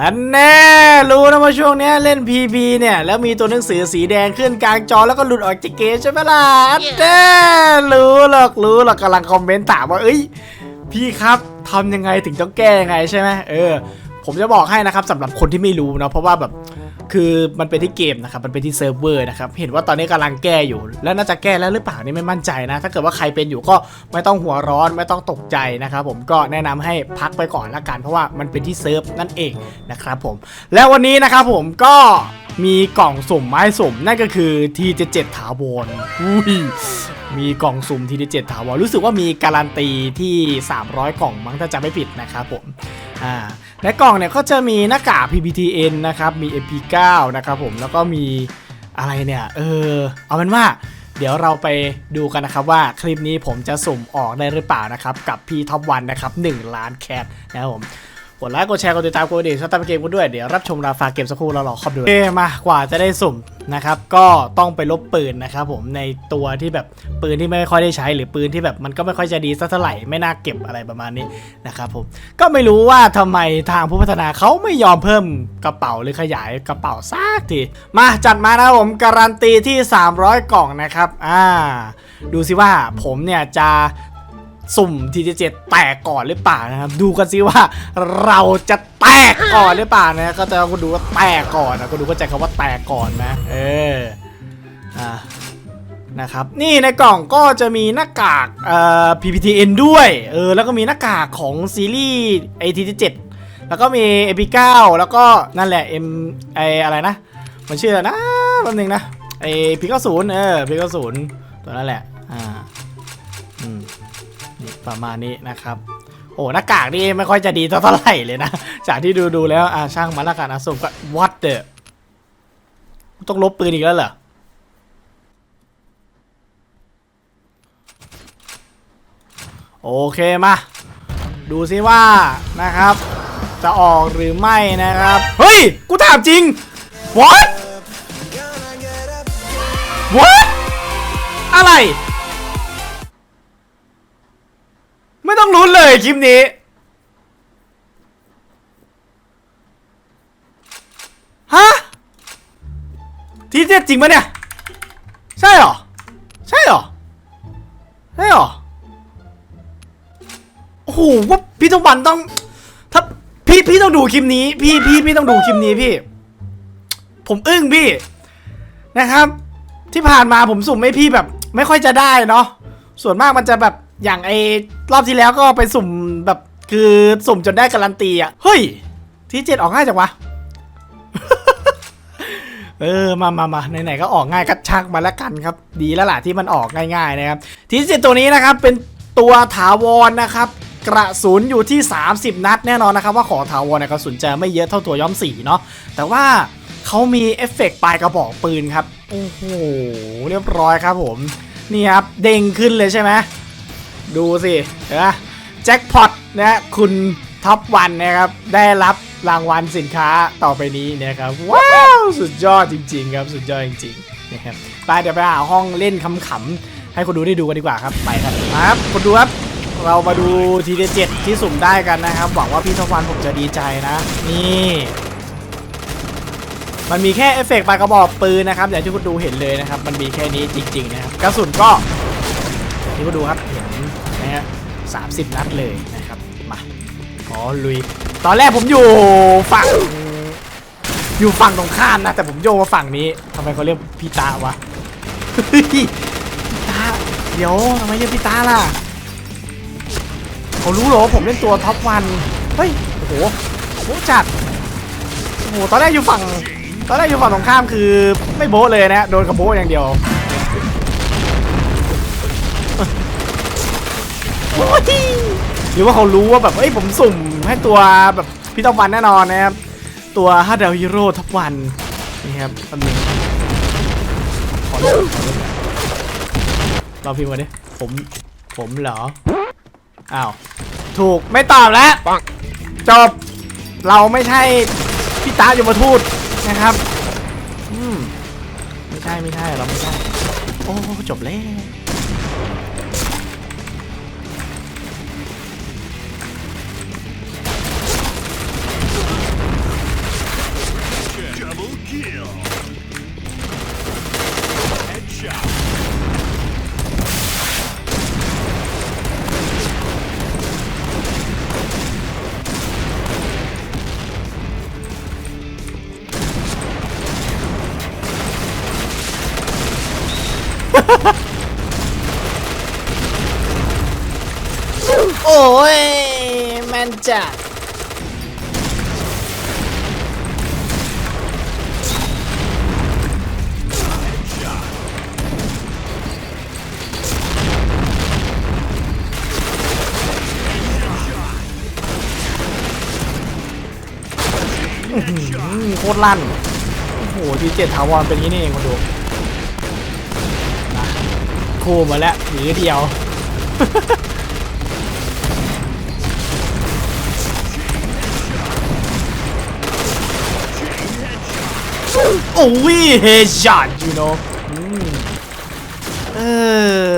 อันแน่รู้นะว่าช่วงนี้เล่น PB เนี่ย แล้วมีตัวหนังสือสีแดงขึ้นกลางจอแล้วก็หลุดออกจากเกมใช่ไหมล่ะอันแน่รู้หรอกรู้หรอกกำลังคอมเมนต์ถามว่าเอ้ย พี่ครับทำยังไงถึงต้องแก้ยังไงใช่ไหมเออ ผมจะบอกให้นะครับสำหรับคนที่ไม่รู้นะเพราะว่าแบบ คือมันเป็นที่เกมนะครับ มันเป็นที่เซิร์ฟเวอร์นะครับ เห็นว่าตอนนี้กำลังแก้อยู่ แล้วน่าจะแก้แล้วหรือเปล่านี่ไม่มั่นใจนะ ถ้าเกิดว่าใครเป็นอยู่ก็ไม่ต้องหัวร้อนไม่ต้องตกใจนะครับผมก็แนะนำให้พักไปก่อนละกัน เพราะว่ามันเป็นที่เซิร์ฟนั่นเองนะครับผม แล้ววันนี้นะครับผมก็มีกล่องสุ่มไม้สุ่มนั่นก็คือทีเจ็ดถาวรอุ้ยมีกล่องสุ่มทีเจ็ดถาวรรู้สึกว่ามีการันตีที่ 300 กล่องมั้งถ้าจะไม่ผิดนะครับผมอ่า ในกล่องเนี่ยก็จะมีหน้ากาก PPTN นะครับ มี MP9 นะครับผม แล้วก็มีอะไรเนี่ย เออ เอาเป็นว่า เดี๋ยวเราไปดูกันนะครับว่าคลิปนี้ผมจะสุ่มออกได้หรือเปล่านะครับ กับพี่ท็อปวันนะครับ 1 ล้านแคทนะครับผม กดไลค์กดแชร์กดติดตามกดดิ่งชอบตามเกมกันด้วยเดี๋ยวรับชมราฟาเกมสักครู่แล้วรอคอบดูเอมากว่าจะได้สุ่มนะครับก็ต้องไปลบปืนนะครับผมในตัวที่แบบปืนที่ไม่ค่อยได้ใช้หรือปืนที่แบบมันก็ไม่ค่อยจะดีสักเท่าไหร่ไม่น่าเก็บอะไรประมาณนี้นะครับผมก็ไม่รู้ว่าทำไมทางผู้พัฒนาเขาไม่ยอมเพิ่มกระเป๋าหรือขยายกระเป๋าซากทีมาจัดมานะผมการันตีที่ 300 กล่องนะครับอ่าดูสิว่าผมเนี่ยจะ สุ่มทีเจ็ดแตกก่อนหรือเปล่านะครับ ดูกันซิว่าเราจะแตกก่อนหรือเปล่านะก็จะคุณดูว่าแตกก่อนนะคุณดูก็ใจคำว่าแตกก่อนนะเอออ่านะครับนี่ในกล่องก็จะมีหน้ากากเอ่อ PPTN ด้วยเออแล้วก็มีหน้ากากของซีรีส์ AT7 แล้วก็มี AP9 แล้วก็นั่นแหละ M ไออะไรนะ มันชื่ออะไรนะแป๊บนึงนะไอพีเก้าศูนย์เออพีเก้าศูนย์ตัวนั่นแหละ ประมาณนี้นะครับ โอ้หน้ากากนี่ไม่ค่อยจะดีเท่าไหร่เลยนะ จากที่ดูดูแล้วอ่าช่างมันละกันนะสุ่มก็ what the ต้องลบปืนอีกแล้วเหรอโอเคมา ดูซิว่านะครับ จะออกหรือไม่นะครับ เฮ้ย กูถามจริง what what อะไร ต้องลุ้นเลยคลิปนี้ ฮะ ทีเจ็ดจริงปะเนี่ย ใช่หรอ ใช่หรอ ใช่หรอ โอ้โหว่าพี่ต้องบันต้อง ถ้าพี่พี่ต้องดูคลิปนี้ พี่พี่พี่ต้องดูคลิปนี้พี่ ผมอึ้งพี่ นะครับ ที่ผ่านมาผมสุ่มให้พี่แบบ ไม่ค่อยจะได้เนาะส่วนมากมันจะแบบ อย่างไอ้รอบที่แล้วก็ไปสุ่มแบบคือสุ่มจนได้การันตีอะ เฮ้ย ที่เจ็ดออกง่ายจังวะ เออ มามามาไหนๆก็ออกง่ายก็ชักมาแล้วกันครับ ดีแล้วล่ะที่มันออกง่ายๆนะครับ ที่เจ็ดตัวนี้นะครับเป็นตัวถาวรนะครับ กระสุนอยู่ที่ 30 นัดแน่นอนนะครับว่าขอถาวรเนี่ยกระสุนจะไม่เยอะเท่าตัวย้อมสีเนาะ แต่ว่าเขามีเอฟเฟกต์ปลายกระบอกปืนครับ โอ้โห เรียบร้อยครับผม นี่ครับ เด้งขึ้นเลยใช่ไหม ดูสิเห็นไหมแจ็คพอตนะคุณท็อปวันนะครับ ได้รับรางวัลสินค้าต่อไปนี้นะครับ ว้าว สุดยอดจริง ๆ ครับ สุดยอดจริงๆนะครับไปเดี๋ยวไปหาห้องเล่นขำๆให้คนดูได้ดูกันดีกว่าครับไปครับมาครับคนดูครับ เรามาดูทีเดเจ็ดที่สุ่มได้กันนะครับ หวังว่าพี่ท็อปวันผมจะดีใจนะ นี่มันมีแค่เอฟเฟกต์ปลายกระบอกปืนนะครับอย่างที่คุณดูเห็นเลยนะครับ มันมีแค่นี้จริง ๆ นะครับกระสุนก็ที่มาดูครับเห็น นะฮะสามสิบนัดเลยนะครับ มาขอลุย ตอนแรกผมอยู่ฝั่ง อยู่ฝั่งตรงข้ามนะ แต่ผมโยกมาฝั่งนี้ทำไมเขาเรียกพี่ตาวะพี่ตา เดี๋ยวทำไมเรียกพี่ตาล่ะเขารู้เหรอว่าผมเล่นตัวท็อปวัน เฮ้ย โอ้โหโอ้จัด โอ้โห ตอนแรกอยู่ฝั่ง ตอนแรกอยู่ฝั่งตรงข้ามคือไม่โบ๊ะเลยนะฮะโดนกระโบ๊ะอย่างเดียว หรือว่าเขารู้ว่าแบบเอ้ยผมสุ่มให้ตัวแบบพี่ท็อปวันแน่นอนนะครับตัวฮัตเดลฮีโร่ท็อปวันนี่ครับตำแหน่งขอเล่นขอเล่นเราพิมพ์มาดิผมผมเหรออ้าวถูกไม่ตอบแล้วจบเราไม่ใช่พี่ตาอยู่มาทูตนะครับอืมไม่ใช่ไม่ใช่เราไม่ใช่โอ้จบแล้ว โอ้ยแมนจัดโคตรลั่น โอ้โหทีเจ็ดถาวรเป็นย่างนี้นี่เองมาดูคู่มาแล้วถือเดียว โอ้ยเฮช็อต you know อืมเอ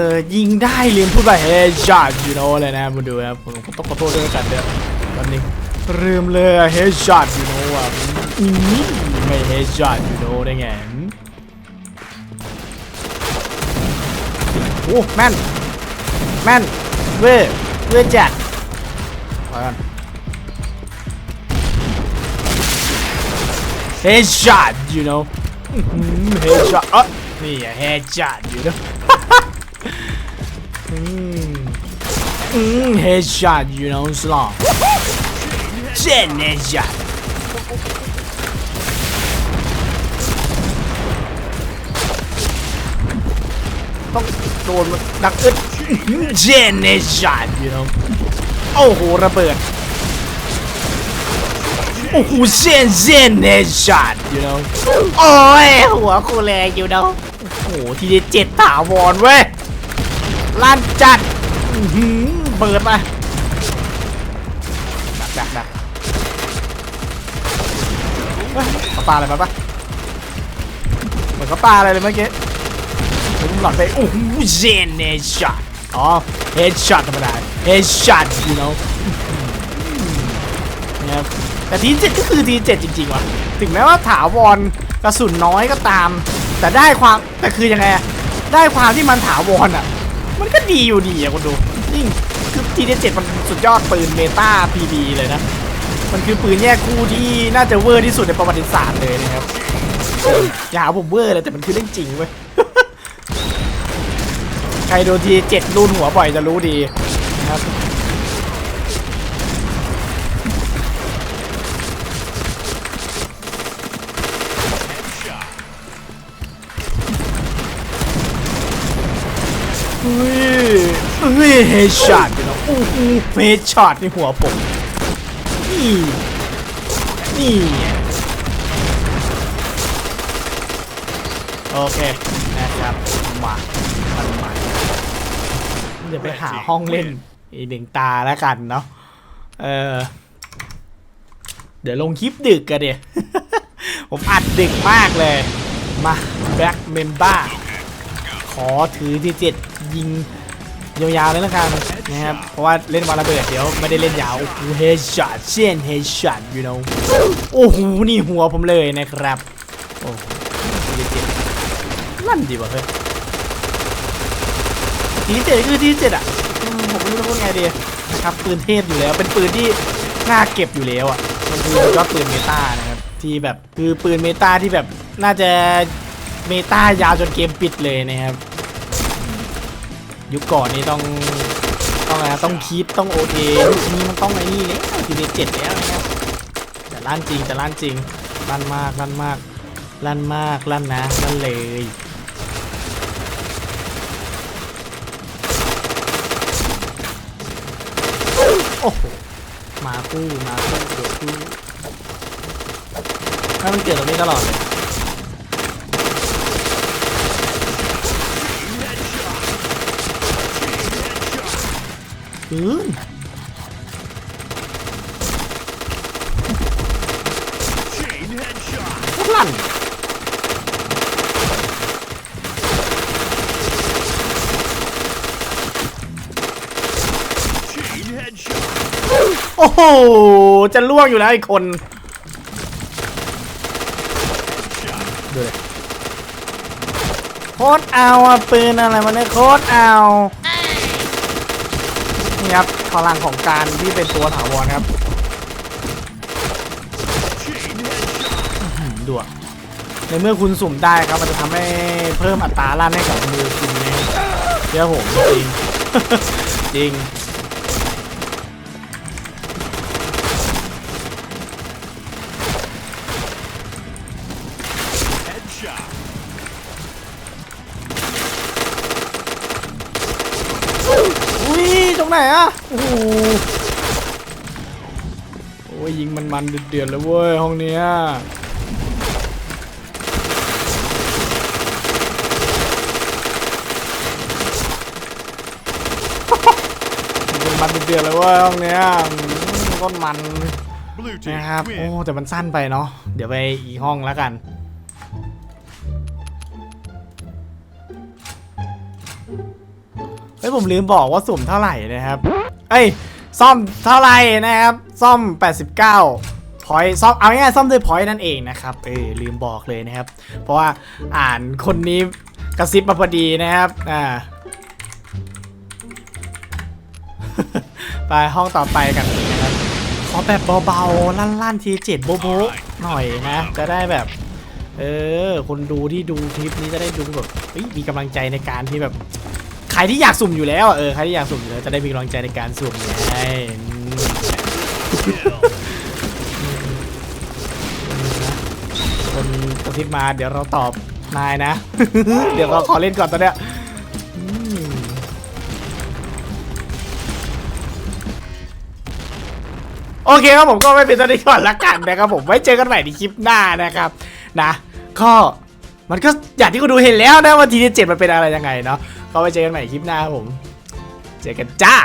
อยิงได้ลืมพูดว่าเฮช็อต you know เลยนะมาดูครับผมต้องขอโทษด้วยกันเด้อตอนนี้ลืมเลยเฮช็อต you know อะไม่เฮช็อต you know ได้ไงโอ้แม่นแม่นเว้ยเว้ยจัดขอก่อน headshot you know headshot เอ๋อนี่อะ headshot you know อืมอืม headshot you know สลองเช่น headshot ต้องโดนดักอึดเช่น headshot you know โอ้โหระเบิด โอ้โหเซนเซนเนช็อต you know โอ้ยหัวคูแรง you know โอ้โหทีเดียวเจ็ดถาวรเว้ยลั่นจัดอื้อหือเปิดมาดักดักดักเฮ้ยเขาปาอะไรมาปะเหมือนเขาปาอะไรเลยเมื่อกี้ผมหลอดไปโอ้โหเซนเนช็อตอ๋อเฮดช็อตธรรมดาเฮดช็อต you know นะครับ แต่ทีเจ็ดก็คือทีเจ็ดจริงๆว่ะถึงแม้ว่าถาวรกระสุนน้อยก็ตาม แต่ได้ความแต่คือยังไงได้ความที่มันถาวรอะ มันก็ดีอยู่ดีอะคุณดูยิ่งคือทีเจ็ดมันสุดยอดปืนเมตาพีดีเลยนะมันคือปืนแยกคู่ที่น่าจะเวอร์ที่สุดในประวัติศาสตร์เลยนะครับอย่าหาผมเวอร์เลยแต่มันคือเรื่องจริงเว้ยใครโดนทีเจ็ดรูนหัวบ่อยจะรู้ดีนะครับ เฮ้ยเฮดช็อตนะโอ้โหเฮดช็อตในหัวผม นี่ นี่โอเคนะครับมามันใหม่เดี๋ยวไปหาห้องเล่นอีกหนึ่งตาแล้วกันเนาะเออเดี๋ยวลงคลิปดึกกันเดี๋ยผมอัดดึกมากเลย มาแบ็คเมมบ้าขอถือที่เจ็ดยิง ยาวๆเลยละกันนะครับเพราะว่าเล่นวาระเบิดเดี๋ยวไม่ได้เล่นยาวโอ้โหเฮช็อตเช่นเฮดช็อต you know โอ้โหนี่หัวผมเลยนะครับโอ้โหทีเจ็ดลั่นดีว่ะเฮ้ยทีเจ็ดคือทีเจ็ดอะผมไม่รู้จะพูดไงดีนะครับปืนเทพอยู่แล้ว เป็นปืนที่น่าเก็บอยู่แล้วอะมันคือยอดปืนเมตานะครับที่แบบคือปืนเมตาที่แบบน่าจะเมตายาวจนเกมปิดเลยนะครับ ยุคก่อนนี้ต้องต้องอะไรนะต้องคีปต้องโอเอยุคนี้มันต้องไอ้นี่เนี่ยทีเดเจ็ดแล้วนะครับแต่ลั่นจริงแต่ลั่นจริงลั่นมากลั่นมากลั่นมากลั่นนะลั่นเลยโอ้โหมาคู่มาคู่เดือดคู่ให้มันเกิดตรงนี้ตลอดเลย ปืนลั่นโอ้โห จะล่วงอยู่แล้วไอ้คนดูเลยโคตรเอาอะปืนอะไรมาเนี่ยโคตรเอา นี่ครับพลังของการที่เป็นตัวถาวรครับอื้อหือดูอะเฮในเมื่อคุณสุ่มได้ครับมันจะทำให้เพิ่มอัตราลั่นให้กับมือคุณนะเดี๋ยวผมจริงจริง ไหนอะโอ้โหโอ้ยยิงมันมันๆเดือดๆเลยเว้ยห้องเนี้ยมันเดือดเลยเว้ยห้องเนี้ยอืมก้นมันนะครับโอ้แต่มันสั้นไปเนาะเดี๋ยวไปอีกห้องแล้วกัน ผมลืมบอกว่าสุ่มเท่าไหร่นะครับ เอ้ยซ่อมเท่าไหร่นะครับ ซ่อม 89พอยซ่อมเอาง่ายๆซ่อมด้วยพอยนั่นเองนะครับ เออลืมบอกเลยนะครับ เพราะว่าอ่านคนนี้กระซิบมาพอดีนะครับ อ่า ไปห้องต่อไปกันนะครับ ขอแบบเบาๆ ลั่นๆ ทีเจ็ดโบ๊ะหน่อยนะ จะได้แบบ เออ คนดูที่ดูคลิปนี้จะได้ดูแบบมีกำลังใจในการที่แบบ ใครที่อยากสุ่มอยู่แล้วเออใครที่อยากสุ่มอยู่แล้วจะได้มีกำลังใจในการสุ่มไงคนกระซิบมาเดี๋ยวเราตอบนายนะ เดี๋ยวเราขอเล่นก่อนตอนเนี้ยโอเคครับผมก็ไม่เป็นตอนนี้ก่อนละกันนะครับผมไว้เจอกันใหม่ในคลิปหน้านะครับนะก็มันก็อย่างที่คุณดูเห็นแล้วนะว่าทีเจ็ดมันเป็นอะไรยังไงเนาะ ก็ไปเจอกันใหม่คลิปหน้าครับผม เจอกันจ้า